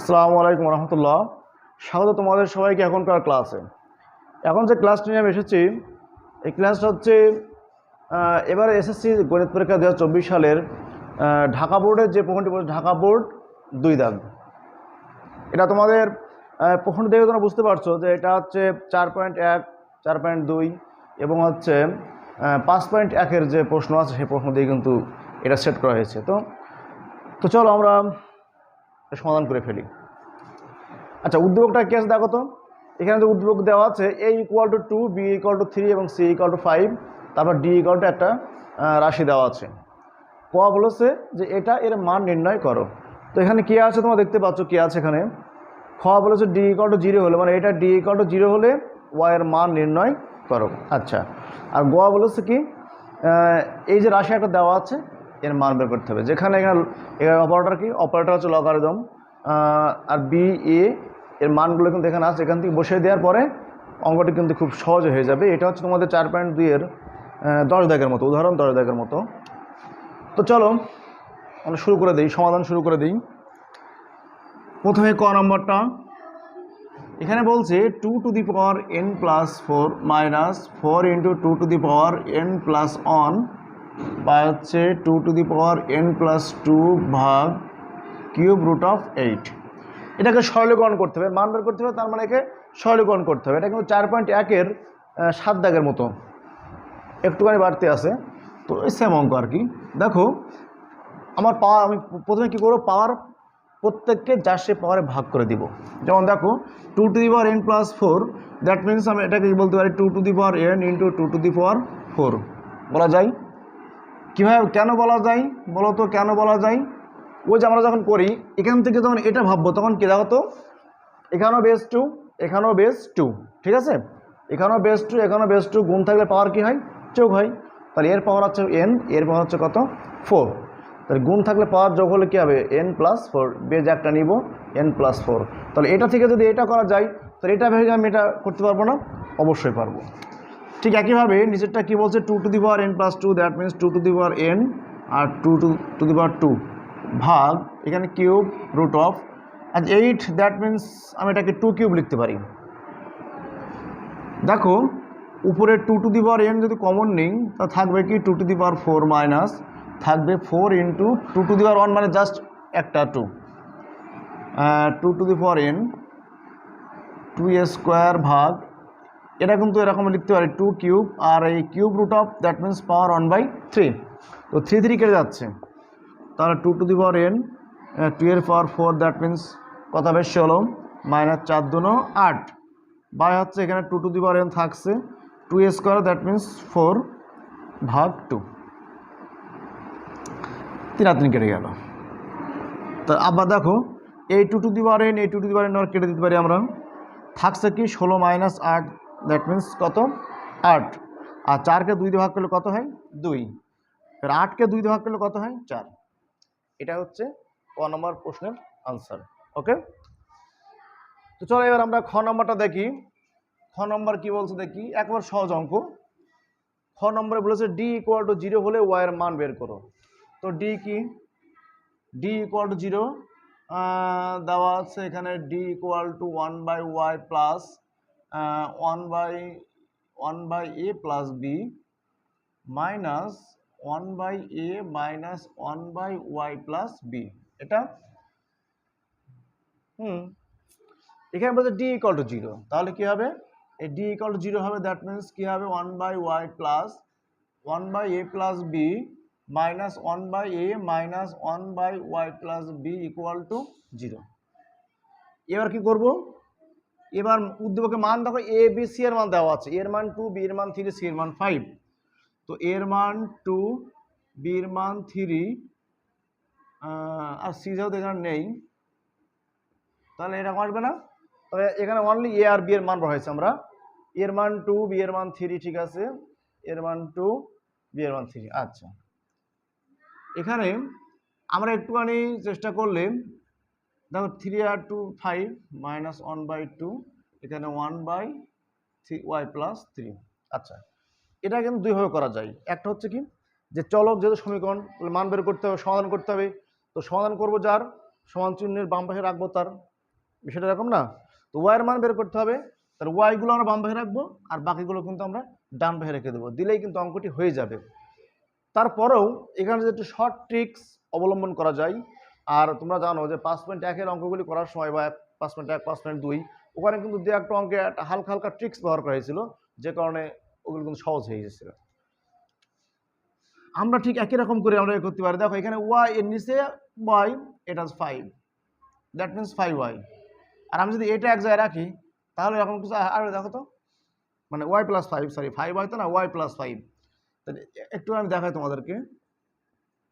আসসালামু আলাইকুম রহমতুল্লাহ। স্বাগত তোমাদের সবাইকে এখনকার ক্লাসে। এখন যে ক্লাসটি নিয়ে আমি এসেছি, এই ক্লাসটা হচ্ছে এবারে এসএসসি গণিত পরীক্ষা দু সালের ঢাকা বোর্ডের যে প্রশ্নটি পড়েছে ঢাকা বোর্ড দুই দাগ। এটা তোমাদের প্রশ্ন দেখে তোমরা বুঝতে পারছ যে এটা হচ্ছে চার পয়েন্ট এক, চার পয়েন্ট দুই এবং হচ্ছে পাঁচ পয়েন্ট একের যে প্রশ্ন আছে, সেই প্রশ্ন দিয়ে কিন্তু এটা সেট করা হয়েছে। তো তো চলো আমরা সমাধান করে ফেলি। আচ্ছা উদ্যোগটা কি আছে দেখো তো। এখানে তো উদ্যোগ দেওয়া আছে A equal to two B equal to three এবং সি ইকুয়াল টু ফাইভ তারপর ডি ইকুয়াল টু একটা রাশি দেওয়া আছে। ক বলেছে যে এটা এর মান নির্ণয় করো। তো এখানে কি আছে তোমরা দেখতে পাচ্ছ, কি আছে এখানে? খ বলেছে ডি ইকুয়াল টু জিরো হলে মানে এটা ডি ইকুয়াল টু জিরো হলে ওয়াই এর মান নির্ণয় করো। আচ্ছা আর গ বলেছে কি এই যে রাশি একটা দেওয়া আছে এর মান বের করতে হবে। যেখানে এখানে অপারেটর কি? অপারেটর হচ্ছে লগারিদম আর বি এ এর মানগুলো কিন্তু এখানে আছে। এখান থেকে বসিয়ে দেওয়ার পরে অঙ্কটি কিন্তু খুব সহজ হয়ে যাবে। এটা হচ্ছে তোমাদের চার পয়েন্ট দুইয়ের দশ দাগের মতো, উদাহরণ দশ দাগের মতো। তো চলো, আমরা শুরু করে দিই, সমাধান শুরু করে দিই। প্রথমে ক নম্বরটা। এখানে বলছে two to the power N plus four minus four into two to the power N plus one বা হচ্ছে two to the power N plus two ভাগ কিউব রুট অফ এইট এটাকে সরলীকরণ করতে হবে। মান বের করতে হবে, তার মানে একে সরলীকরণ করতে হবে। এটা কিন্তু চার পয়েন্ট একের সাত দাগের মতো। একটুখানি বাড়তে আছে। তো সেম অঙ্ক আর কি। দেখো, আমার পাওয়ার আমি প্রথমে কী করব? পাওয়ার প্রত্যেককে যার সে পাওয়ারে ভাগ করে দিব। যেমন দেখো two to the power N plus four that means আমি এটাকে বলতে পারি? Two to the power N into two to the power four বলা যায়? কীভাবে কেন বলা যায়? বলো তো কেন বলা যায়? ওই যে আমরা যখন করি, এখান থেকে যখন এটা ভাববো, তখন কী দেখো তো? এখানেও বেস টু এখানেও বেস টু ঠিক আছে? এখানেও বেস টু এখানেও বেস টু গুণ থাকলে পাওয়ার কী হয়? যোগ হয়। তাহলে এর পাওয়ার হচ্ছে এন এর পাওয়ার হচ্ছে কত? ফোর তাহলে গুণ থাকলে পাওয়ার যোগ হলে কী হবে? এন প্লাস ফোর বেজ একটা নিব এন প্লাস ফোর তাহলে এটা থেকে যদি এটা করা যায়, তাহলে এটা ভেবে আমি এটা করতে পারব না? অবশ্যই পারব। ঠিক একইভাবে নিচেরটা কী বলছে two to the power N plus two that means two to the power N R two two to the power two ভাগ এখানে কিউব রুট অফ আজ এইট দ্যাট মিনস আমি এটাকে টু কিউব লিখতে পারি। দেখো, উপরে two to the power N যদি কমন নিই, তা থাকবে কি two to the power four minus থাকবে four into two to the power one মানে জাস্ট একটা two two to the power N two a square ভাগ এটা কিন্তু এরকম লিখতে পারি টু কিউব আর এই cube root of that means power one by three তো থ্রি থ্রি কেটে যাচ্ছে। তাহলে two to the power N two এর পাওয়ার ফোর দ্যাট মিনস কত হবে ষোলো মাইনাস চার দুনো আট। বাই হচ্ছে এখানে two to the power N থাকছে two a square that means four ভাগ টু তিন কেটে গেল। তা আবার দেখো এই two to the power N এই two to the power N কেটে দিতে পারি আমরা। থাকছে কি ষোলো মাইনাস আট দ্যাট মিনস কত? আট। আর চারকে দুই দিয়ে ভাগ করলে কত হয়? দুই। এবার আটকে দুই দিয়ে ভাগ করলে কত হয়? চার। এটা হচ্ছে ক নম্বর প্রশ্নের আনসার ওকে তো চলো এবার আমরা খ নম্বরটা দেখি। খ নম্বর কি বলছে দেখি? একবার সহজ অঙ্ক। খ নম্বরে বলেছে ডি ইকুয়াল টু জিরো হলে ওয়াইয়ের মান বের করো। তো ডি কি? ডি ইকুয়াল টু জিরো দেওয়া আছে এখানে D equal to one by Y plus one by one by A plus B minus one by A minus one by Y plus B এটা, হুম, এখানে বলছে ডি ইকুয়াল টু জিরো তাহলে কি হবে? এই ডি ইকুয়াল টু জিরো হবে that means কি হবে? One by Y plus one by A plus B minus one by A minus one by Y plus B equal to zero এবার কি করব? এবার উদ্দীপকে মান দেখো এ বি সি এর মান দেওয়া আছে এর মান টু বি এর মান থ্রি সি এর মান ফাইভ তো এর মান টু বি এর মান থ্রি আর সি যেহেতু এখানে নেই তাহলে এরকম আসবে না তবে এখানে অনলি এ আর বি এর মান বসাইছি আমরা এর মান টু বি এর মান থ্রি ঠিক আছে এর মান টু বি এর মান থ্রি আচ্ছা এখানে আমরা একটুখানি চেষ্টা করলে দেখো three R two five minus one by two এখানে one by three Y plus three আচ্ছা এটা কিন্তু দুইভাবে করা যায়। একটা হচ্ছে কি, যে চলক যেহেতু সমীকরণ মান বের করতে হবে, সমাধান করতে হবে। তো সমাধান করব যার, সমান চিহ্নের বাম পাশে রাখব তার। বিষয়টা এরকম না? তো ওয়াইয়ের মান বের করতে হবে তার ওয়াইগুলো আমরা বাম পাশে রাখব, আর বাকিগুলো কিন্তু আমরা ডান পাশে রেখে দেবো। দিলেই কিন্তু অঙ্কটি হয়ে যাবে। তারপরেও এখানে যদি একটু শর্ট ট্রিক্স অবলম্বন করা যায় আর তোমরা জানো যে পাঁচ পয়েন্ট একের অঙ্কগুলি করার সময় বা পাঁচ পয়েন্ট এক, পাঁচ পয়েন্ট দুই, ওখানে কিন্তু দু একটা অঙ্কে একটা হালকা হালকা ট্রিক্স ব্যবহার করা হয়েছিল, যে কারণে ওগুলো কিন্তু সহজ হয়ে গেছিল। আমরা ঠিক একই রকম করে আমরা করতে পারি। দেখো, এখানে ওয়াই এর নিচে ওয়াই এটা five that means five Y আর আমি যদি এটা এক জায়গায় রাখি, তাহলে এখন কিছু আর দেখো তো। মানে Y plus five sorry five হয় তো না ওয়াই প্লাস ফাইভ একটু আমি দেখাই তোমাদেরকে।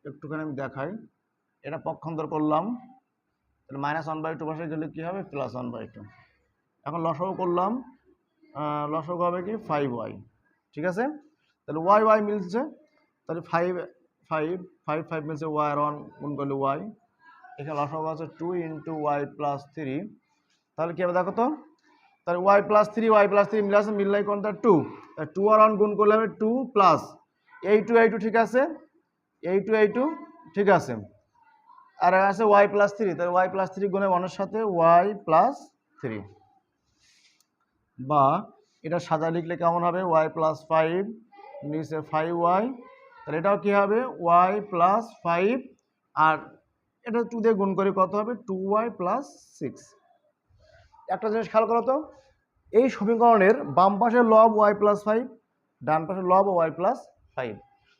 একটুখানি আমি দেখাই। এটা পক্ষান্তর করলাম। তাহলে মাইনাস ওয়ান বাই টু পাশে গেলে কী হবে? প্লাস ওয়ান বাই টু এখন লসও করলাম। লসক হবে কি? ফাইভ ওয়াই ঠিক আছে? তাহলে ওয়াই ওয়াই মিলছে। তাহলে ফাইভ ফাইভ ফাইভ ফাইভ মিলছে ওয়াই ওয়ান গুণ করলে ওয়াই এখানে লসক আছে two into Y plus three তাহলে কী হবে দেখো তো? তাহলে Y plus three Y plus three মিলে আছে মিললাই কোনটা টু টু আর ওয়ান গুণ করলে হবে টু প্লাস এই টু এই টু ঠিক আছে? এই টু এই টু ঠিক আছে। আর আছে ওয়াই প্লাস থ্রি তাহলে ওয়াই প্লাস থ্রি গুণে ওয়ানের সাথে ওয়াই প্লাস থ্রি বা এটা সাদা লিখলে কেমন হবে ওয়াই প্লাস ফাইভ নিচে ফাইভ ওয়াই তাহলে এটাও কী হবে ওয়াই প্লাস ফাইভ আর এটা টু দিয়ে গুণ করে কত হবে টু ওয়াই প্লাস সিক্স একটা জিনিস খেয়াল করো তো এই সমীকরণের বাম পাশের লব ওয়াই প্লাস ফাইভ ডান পাশের লব ওয়াই প্লাস ফাইভ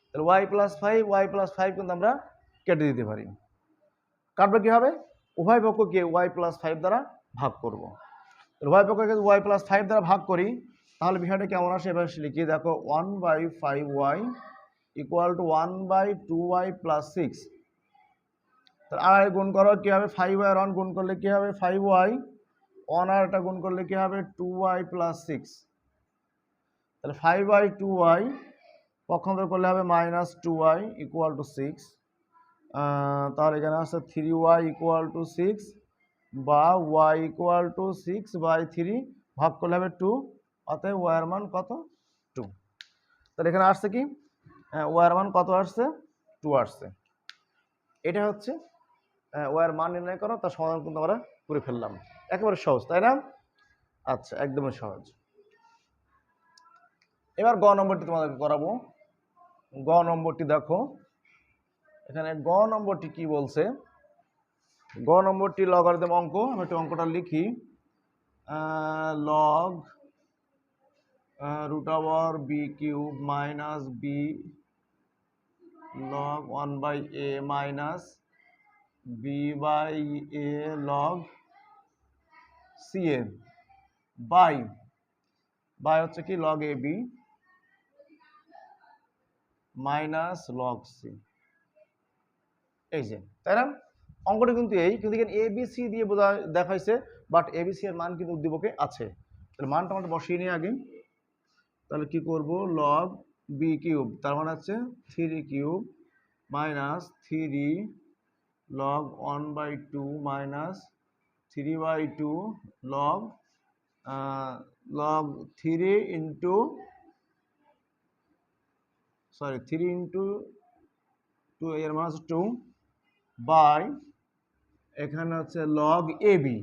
তাহলে Y plus five Y plus five কিন্তু আমরা কেটে দিতে পারি কাটবে কী হবে? উভয় পক্ষকে ওয়াই প্লাস ফাইভ দ্বারা ভাগ করব। উভয় পক্ষকে ওয়াই প্লাস ফাইভ দ্বারা ভাগ করি, তাহলে বিষয়টা কেমন আসে? এবার লিখিয়ে দেখো one by five Y equal to one by two Y plus six তাহলে আর গুণ করো, কী হবে? ফাইভ ওয়াই ওয়ান গুণ করলে কী হবে? ফাইভ ওয়াই ওয়ান আর এটা গুণ করলে কী হবে? টু ওয়াই প্লাস সিক্স তাহলে ফাইভ ওয়াই টু ওয়াই পক্ষান্তর করলে হবে minus two Y equal to six তার এখানে আছে three Y equal to six বা Y equal to six by three ভাগ করলে হবে টু অতএব ওয়ার মান কত? টু তাহলে এখানে আসছে কি? ওয়ার মান কত আসছে? টু আসছে। এটা হচ্ছে ওয়ার মান নির্ণয় করো, তার সমাধান কিন্তু আমরা করে ফেললাম। একেবারে সহজ, তাই না? আচ্ছা একদমই সহজ। এবার গ নম্বরটি তোমাদেরকে করাবো। গ নম্বরটি দেখো। এখানে গ নম্বরটি কি বলছে? গ নম্বরটি লগারিদম অঙ্ক। আমি একটু অঙ্কটা লিখি। Log root over B cube minus B log one by A minus B by A log C A by by হচ্ছে কি? Log A B minus log C এই যে তাই না অঙ্কটা কিন্তু এই, কিন্তু এখানে এ বি সি দিয়ে বোঝা দেখাইছে বাট এ বি সি এর মান কিন্তু উদ্দীপকে আছে। তাহলে মানটা আমরা বসিয়ে নিই আগে। তাহলে কি করব? লগ বি কিউব তার মানে হচ্ছে three cube minus three log one by two minus three by two log log three into sorry three into two এর হচ্ছে টু বাই, এখানে হচ্ছে লগ এ বি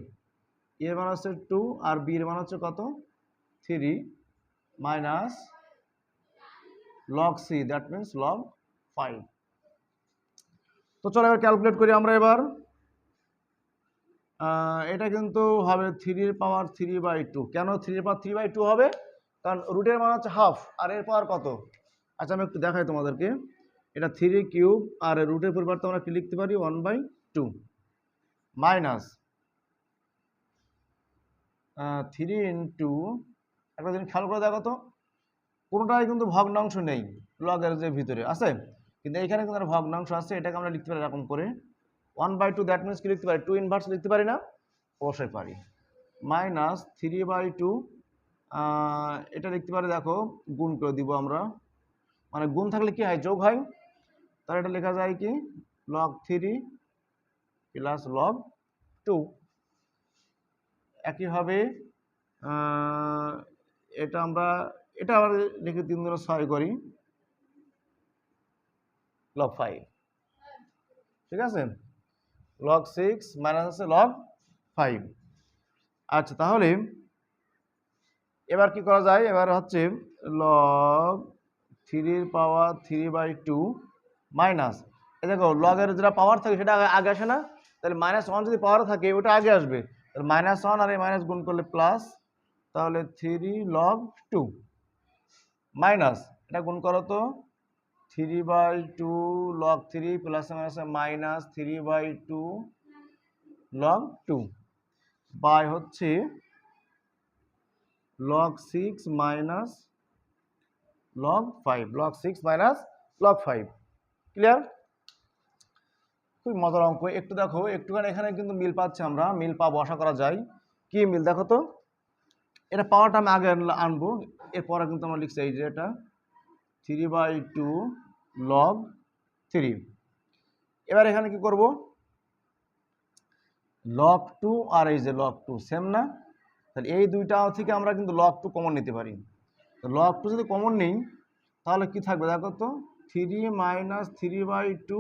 এর মান হচ্ছে টু আর বি এর মান হচ্ছে কত? Three minus log C that means log five তো চলো এবার ক্যালকুলেট করি আমরা এবার। এটা কিন্তু হবে থ্রির পাওয়ার থ্রি বাই টু কেন থ্রির পাওয়ার থ্রি বাই টু হবে? কারণ রুটের মান হচ্ছে হাফ আর এর পাওয়ার কত? আচ্ছা আমি একটু দেখাই তোমাদেরকে। এটা থ্রি কিউব আর রুটের পরিবর্তে আমরা কি লিখতে পারি? One by two minus three into একটা জিনিস খেয়াল করে দেখো তো, কোনোটাই কিন্তু ভগ্নাংশ নেই লগের যে ভিতরে, আছে? কিন্তু এখানে কিন্তু একটা ভগ্নাংশ আছে, এটাকে আমরা লিখতে পারি এরকম করে। One by two that means কি লিখতে পারি? টু ইনভার্স লিখতে পারি না? অবশ্যই পারি। মাইনাস থ্রি বাই টু এটা লিখতে পারি দেখো, গুণ করে দিব আমরা। মানে গুণ থাকলে কি হয়? যোগ হয়? তাহলে এটা লেখা যায় কি? Log three plus log two একইভাবে এটা আমরা, এটা আবার লিখে তিন দিনে ছয় করি। লগ ফাইভ ঠিক আছে? লগ সিক্স মাইনাস আছে লগ ফাইভ আচ্ছা তাহলে এবার কি করা যায়? এবার হচ্ছে লগ থ্রির power three by two minus. এই দেখো লগের যেটা পাওয়ার থাকে, সেটা আগে- আগে আসে না? তাহলে মাইনাস ওয়ান যদি পাওয়ার থাকে, ওটা আগে আসবে। তাহলে মাইনাস ওয়ান আর এই মাইনাস গুণ করলে প্লাস তাহলে থ্রি লগ টু মাইনাস এটা গুণ করো তো three by two log three plus minus minus three by two log two by হচ্ছে log six minus log five log six minus log five clear খুব মজার অঙ্ক। একটু দেখো, একটুখানি এখানে কিন্তু মিল পাচ্ছি আমরা। মিল পাবো, আশা করা যায়। কি মিল দেখো তো? এটা পাওয়ারটা আমি আগে আনব। এরপরে কিন্তু আমরা লিখছি এই যে এটা। Three by two log three এবার এখানে কি করব? লগ টু আর এই যে লগ টু সেম না? তাহলে এই দুইটা থেকে আমরা কিন্তু লগ টু কমন নিতে পারি। তো টু যদি কমন নিই, তাহলে কি থাকবে দেখো তো? Three minus three by two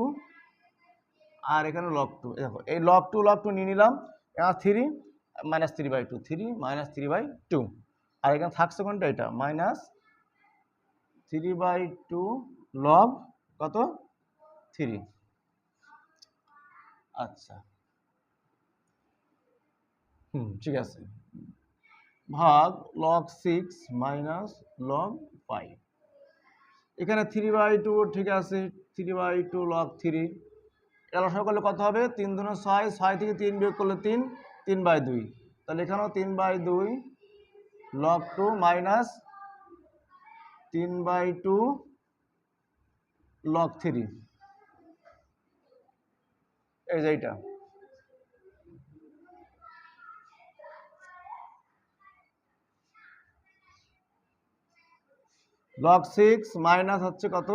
আর এখানে লগ টু দেখো, এই লগ টু লগ টু নিয়ে নিলাম। আর three minus three by two three minus three by two আর এখানে থাকছে কোনটা? এটা minus three by two log কত? থ্রি আচ্ছা। হুম, ঠিক আছে। ভাগ log six minus log five এখানে থ্রি বাই টু ঠিক আছে three by two log three এটা লসা করলে কত হবে? তিন দুনো ছয় ছয় থেকে তিন বিয়োগ করলে তিন তিন বাই দুই। তাহলে এখানেও তিন বাই দুই লগ টু মাইনাস তিন বাই টু লগ থ্রি এই যে এইটা। লগ সিক্স মাইনাস হচ্ছে কত?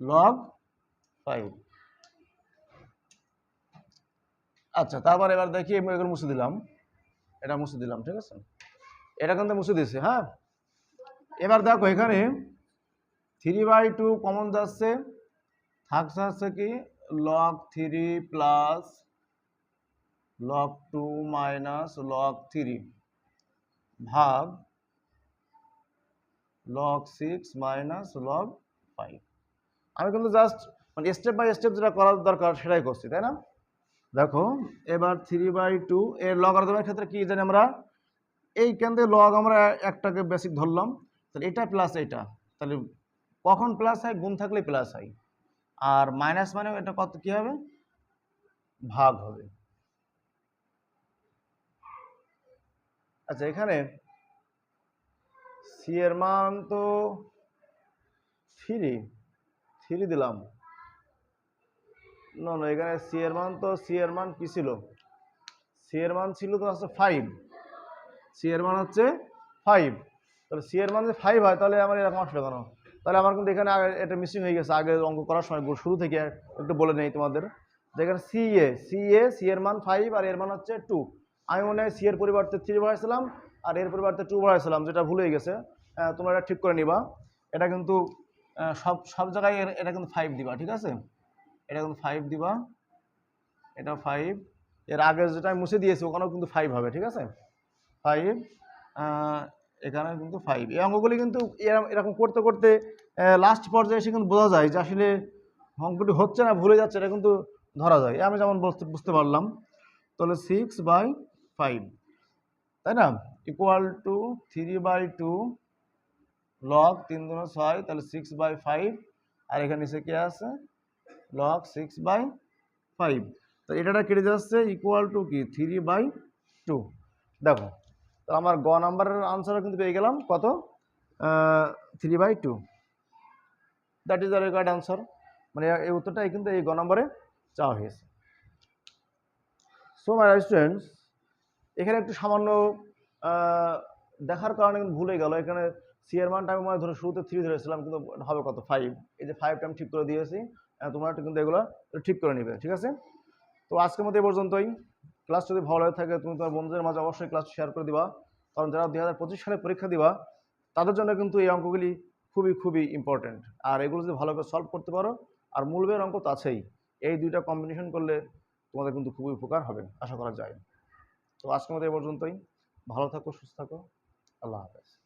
লগ ফাইভ আচ্ছা তারপর এবার দেখি এগুলো মুছে দিলাম। এটা মুছে দিলাম, ঠিক আছে? এটা কিন্তু মুছে দিছে হ্যাঁ? এবার দেখো এখানে থ্রি বাই টু কমন যাচ্ছে, থাকছে হচ্ছে কি log three plus log two minus log three ভাগ log six minus log five আমি কিন্তু জাস্ট মানে স্টেপ বাই স্টেপ যেটা করার দরকার সেটাই করছি, তাই না? দেখো, এবার থ্রি বাই টু এর লগারিদমের ক্ষেত্রে কি জানি আমরা? এই কেন্দ্রে লগ আমরা একটাকে বেসিক ধরলাম, তাহলে এটা প্লাস এটা, তাহলে কখন প্লাস হয়? গুণ থাকলে প্লাস হয়। আর মাইনাস মানে এটা কত, কি হবে? ভাগ হবে। আচ্ছা এখানে সি এর মান তো থ্রি থ্রি দিলাম। না না এখানে সি এর মান তো সি এর মান কি ছিল? সি এর মান ছিল তো হচ্ছে ফাইভ সি এর মান হচ্ছে ফাইভ তাহলে সি এর মান যদি ফাইভ হয়, তাহলে আমার এরকম আসলো কেন? তাহলে আমার কিন্তু এখানে আগে এটা মিসিং হয়ে গেছে, আগে অঙ্ক করার সময় শুরু থেকে একটু বলে নেই তোমাদের। যেখানে C A C A C এর মান ফাইভ আর এর মান হচ্ছে টু আমি মনে হয় সি এর পরিবর্তে থ্রি বাড়াইছিলাম আর এর পরিবর্তে টু বাড়াইছিলাম যেটা ভুলে গেছে তোমরা এটা ঠিক করে নিবা। এটা কিন্তু সব সব জায়গায় এটা কিন্তু ফাইভ দিবা, ঠিক আছে? এটা কিন্তু ফাইভ দিবা। এটা ফাইভ এর আগে যেটা আমি মুছে দিয়েছি, ওখানেও কিন্তু ফাইভ হবে, ঠিক আছে? ফাইভ এখানে কিন্তু ফাইভ এই অঙ্কগুলি কিন্তু এরকম করতে করতে লাস্ট পর্যায়ে এসে কিন্তু বোঝা যায় যে আসলে অঙ্কটি হচ্ছে না, ভুলে যাচ্ছে, এটা কিন্তু ধরা যায়। আমি যেমন বুঝতে পারলাম। তাহলে সিক্স বাই ফাইভ তাই না? Equal to three by two log তিন দুনো ছয়, তাহলে সিক্স বাই ফাইভ আর এখানে নিচে কে আছে? লক সিক্স বাই ফাইভ তো এটা কেটে যাচ্ছে ইকুয়াল টু কি? থ্রি বাই টু দেখো, তো আমার গ নাম্বারের আনসারও কিন্তু পেয়ে গেলাম। কত? Three by two that is the required answer মানে এই উত্তরটাই কিন্তু এই গ নম্বরে চাওয়া হয়েছে। সো মাই স্টুডেন্টস এখানে একটু সামান্য দেখার কারণে কিন্তু ভুলে গেল। এখানে সি মানটা আমি মনে ধরে শুরুতে থ্রি ধরেছিলাম, কিন্তু হবে কত? ফাইভ এই যে ফাইভটা আমি ঠিক করে দিয়েছি তোমরা কিন্তু এগুলো ঠিক করে নিবে, ঠিক আছে? তো আজকের মতো এই পর্যন্তই। ক্লাস যদি ভালো হয়ে থাকে, তুমি তোমার বন্ধুদের মাঝে অবশ্যই ক্লাস শেয়ার করে দিবা। কারণ যারা দুই হাজার পঁচিশ সালে পরীক্ষা দিবা, তাদের জন্য কিন্তু এই অঙ্কগুলি খুবই খুবই ইম্পর্ট্যান্ট আর এগুলো যদি ভালো করে সলভ করতে পারো, আর মূলবের অঙ্ক তো আছেই, এই দুইটা কম্বিনেশন করলে তোমাদের কিন্তু খুবই উপকার হবে, আশা করা যায়। তো আজকের মতো এ পর্যন্তই। ভালো থাকো সুস্থ থাকো। আল্লাহ হাফেজ।